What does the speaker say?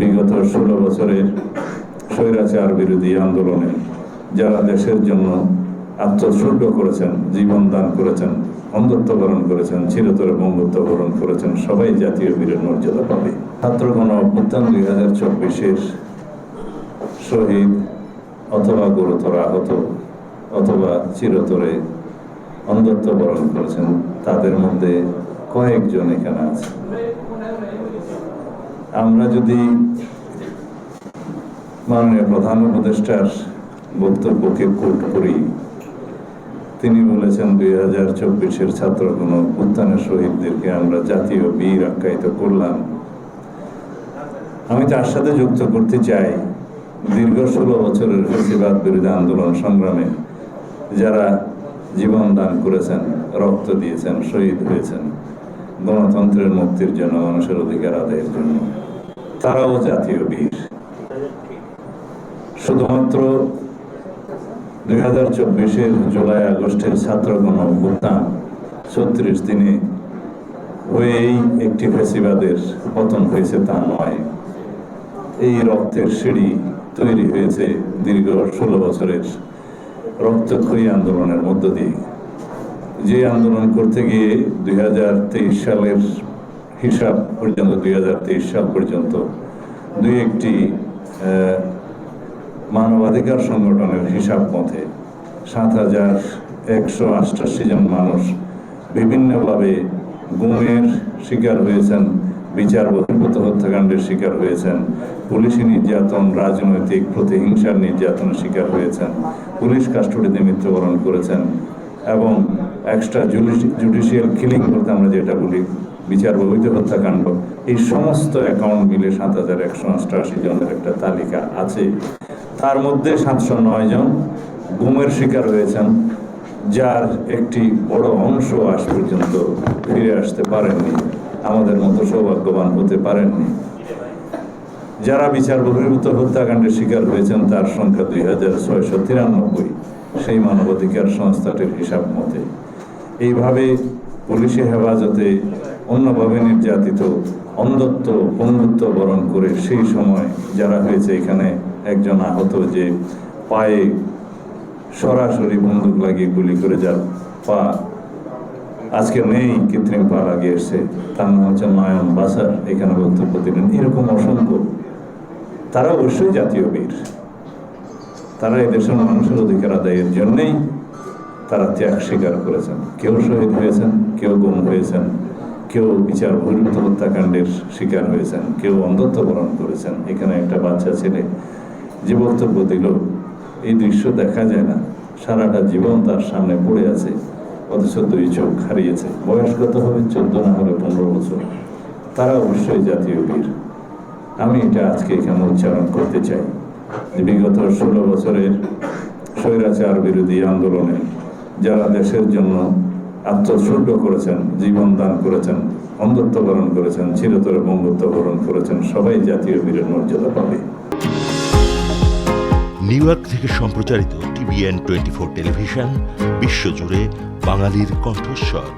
বিগত ষোলো বছরের স্বৈরাচার বিরোধী আন্দোলনে যারা দেশের জন্য আত্মোৎসর্গ করেছেন, জীবন দান করেছেন, অন্ধত্ব বরণ করেছেন, চিরতরে বন্ধুত্ব বরণ করেছেন, সবাই জাতীয় বীরের মর্যাদা পাবে। ছাত্রগণ অভ্যুত্থান দুই হাজার চব্বিশের শহীদ অথবা গুরুতর আহত অথবা চিরতরে অন্ধত্ব বরণ করেছেন, তাদের মধ্যে কয়েকজন এখানে আছে। আমরা যদি মাননীয় প্রধান উপদেষ্টার বক্তব্যকে কোট করি, তিনি বলেছেন দুই হাজার চব্বিশের ছাত্র কোন উত্থানের শহীদদেরকে আমরা জাতীয় বীর আখ্যায়িত করলাম। আমি তার সাথে যুক্ত করতে চাই দীর্ঘ ষোলো বছরের ফেসিবাদ বিরোধী আন্দোলন সংগ্রামে, যারা জীবন দান করেছেন, রক্ত দিয়েছেন, শহীদ হয়েছেন। গণতন্ত্রের মুক্তির জন্য, মানুষের অধিকার আদায়ের জন্য। তারাও জাতীয় বীর। শুধুমাত্র দুই হাজার চব্বিশের জুলাই আগস্টের ছাত্র গণ অভ্যুত্থান ছত্রিশ দিনে হয়েই একটি ফেসিবাদের পতন হয়েছে তা নয়। এই রক্তের সিঁড়ি তৈরি হয়েছে দীর্ঘ ষোলো বছরের রক্তক্ষয়ী আন্দোলনের মধ্য দিয়ে। যে আন্দোলন করতে গিয়ে দুই হাজার তেইশ সালের হিসাব পর্যন্ত, দুই হাজার তেইশ সাল পর্যন্ত দুই একটি মানবাধিকার সংগঠনের হিসাব মতে সাত হাজার একশো আষ্টাশি জন মানুষ বিভিন্নভাবে গুমের শিকার হয়েছেন, বিচার বহির্ভূত হত্যাকাণ্ডের শিকার হয়েছেন, পুলিশি নির্যাতন, রাজনৈতিক প্রতিহিংসার নির্যাতনের শিকার হয়েছেন, পুলিশ কাস্টডিতে মৃত্যুবরণ করেছেন। এবং এক্সট্রা জুডিশিয়াল কিলিং বলতে আমরা যেটা বলি, বিচার বহির্ভূত হত্যাকাণ্ড, এই সমস্ত অ্যাকাউন্ট মিলে সাত হাজার একশো অষ্টআশি জনের একটা তালিকা আছে। তার মধ্যে সাতশো নয় জন গুমের শিকার হয়েছেন, যার একটি বড় অংশ আজ পর্যন্ত ফিরে আসতে পারেননি, আমাদের মতো সৌভাগ্যবান হতে পারেননি। যারা বিচার বহির্ভূত হত্যাকাণ্ডের শিকার হয়েছেন, তার সংখ্যা দুই হাজার ছয়শো তিরানব্বই। সেই মানবাধিকার সংস্থাটির হিসাব মতে। এইভাবে পুলিশি হেফাজতে অন্যভাবে নির্যাতিত, অন্ধত্ব পঙ্গুত্ব বরণ করে সেই সময় যারা হয়েছে এখানে একজন আহত যে পায়ে সরাসরি বন্দুক লাগিয়ে গুলি করে যার পা আজকে নেই, কৃত্রিম পা লাগিয়ে এসছে, তার নাম হচ্ছে নয়ন বাসার, এখানে বক্তব্য দিলেন। এরকম অসংখ্য, তারা অবশ্যই জাতীয় বীর। তারা এই দেশের মানুষের অধিকার আদায়ের জন্যেই তারা ত্যাগ স্বীকার করেছেন। কেউ শহীদ হয়েছেন, কেউ গুম হয়েছেন, কেউ বিচার বহির্ভূত হত্যাকাণ্ডের শিকার হয়েছেন, কেউ অন্ধত্ব বরণ করেছেন। এখানে একটা বাচ্চা ছেলে যে বক্তব্য দিল, এই দৃশ্য দেখা যায় না। সারাটা জীবন তার সামনে পড়ে আছে, অথচ দুই চোখ হারিয়েছে। বয়স হবে? চোদ্দ না হলে পনেরো বছর। তারা অবশ্যই জাতীয় বীর। আমি এটা আজকে এখানে উচ্চারণ করতে চাই। বিগত ষোলো বছরের স্বৈরাচার বিরোধী আন্দোলনে যারা দেশের জন্য আত্মোৎসর্গ করেছেন, জীবন দান করেছেন, অন্ধত্ব বরণ করেছেন, চিরতরে বন্ধুত্ব বরণ করেছেন, সবাই জাতীয় বীরের মর্যাদা পাবে। নিউ ইয়র্ক থেকে সম্প্রচারিত টিভিএন টোয়েন্টি ফোর টেলিভিশন, বিশ্বজুড়ে বাঙালির কণ্ঠস্বর।